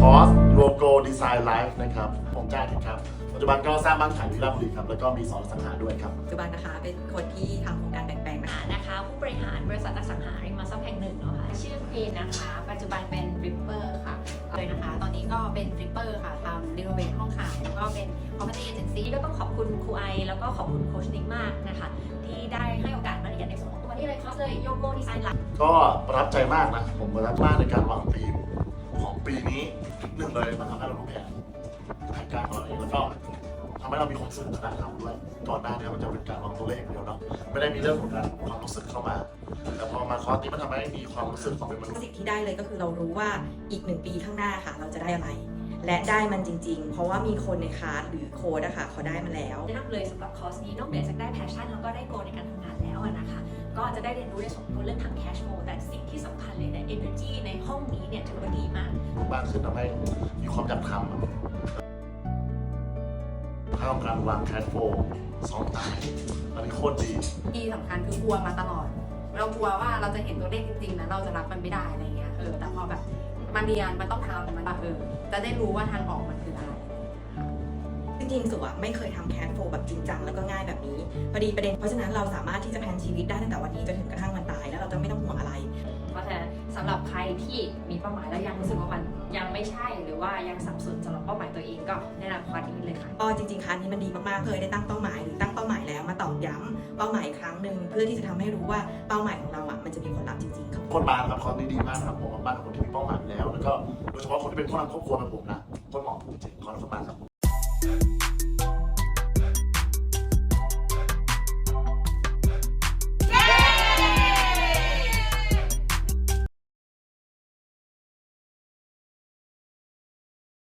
คอร์สโลโก้ดีไซน์ไลฟ์นะครับผมจ้าทิพย์ครับ ปัจจุบันก็สร้างบ้านขายที่ราชบุรีครับ แล้วก็มีสอนอสังหาด้วยครับ ปัจจุบันนะคะเป็นคนที่ทำโครงการแบ่งแปลงนะคะนะคะผู้บริหารบริษัทอสังหาริมทรัพย์แห่งหนึ่งเนาะค่ะชื่อควีนนะคะ ปัจจุบันเป็นริปเปอร์ค่ะเลยนะคะ ตอนนี้ก็เป็นริปเปอร์ค่ะทำรีโนเวทห้องขายแล้วก็เป็น property agency นี่ก็ต้องขอบคุณครูไอแล้วก็ขอบคุณโคชนิกมากนะคะ ที่ได้ให้โอกาสมาเรียนในส่วนของตัวนี้เลยคอร์สเลยโยโกดีไซน์หลักก็ประทับใจมากนะผมประทับมากในการวางธีม ของปีนี้หนึ่งเลยมันทำให้เรารู้แผนแผนการของเราเองแล้วก็ทำให้เรามีความสุขในการทำด้วยก่อนหน้านี้มันจะเป็นการวางตัวเลขอย่างเดียวเนาะไม่ได้มีเรื่องของการความรู้สึกเข้ามา แต่พอมาคอร์สนี้มันทำให้มีความรู้สึกของเป็นมนุษย์สิ่งที่ได้เลยก็คือเรารู้ว่าอีกหนึ่งปีข้างหน้าค่ะ เราจะได้อะไร และได้มันจริง ๆ เพราะว่ามีคนในคลาสหรือโค้ดอะค่ะเขาได้มาแล้วแนะนำเลยสำหรับคอร์สนี้นอกเหนือจากได้แพชชั่นแล้วก็ได้โกลในการทำงานแล้วอะนะคะ ก็จะได้เรียนรู้ในส่วนของเรื่องทางแคชโฟแต่สิ่งที่สำคัญเลยใน energy ใน ห้องนี้เนี่ยถือว่าดีมาก มากขึ้นทำให้มีความอยากทำอะถ้าต้องการวางแคชโฟสองตายอันนี้โคตรดีที่สำคัญคือกลัวมาตลอด เรากลัวว่าเราจะเห็นตัวเลขจริงๆนะเราจะรับมันไม่ได้อะไรเงี้ยเออแต่พอแบบมันเรียนมันต้องทำมันแบบเออจะได้รู้ว่าทางออกมันคืออะไรจริงๆสุอะไม่เคยทำแคสโฟแบบจริงจังแล้วก็ง่ายแบบนี้พอดีประเด็นเพราะฉะนั้นเราสามารถที่จะแพลนชีวิตได้ตั้งแต่วันนี้จนถึงกำะฉะนั้นสำหรับใครที่มีเป้าหมายแล้วยังรู้สึกว่ามันยังไม่ใช่หรือว่ายังสับสนสำหรับเป้าหมายตัวเองก็แนะนำคอร์สนี้เลยค่ะก็จริงๆคลาสนี้มันดีมากๆเคยได้ตั้งเป้าหมายหรือตั้งเป้าหมายแล้วมาตอกย้ำเป้าหมายครั้งหนึ่งเพื่อที่จะทำให้รู้ว่าเป้าหมายของเราอะมันจะมีผลลัพธ์จริงๆครับคนมานครับคอร์สนี้ดีมากครับผมบ้านของคนที่มีเป้าหมายแล้วแล้วก็โดยเฉพาะคนที่เป็นผู้นำครอบครัวแบบผมนะ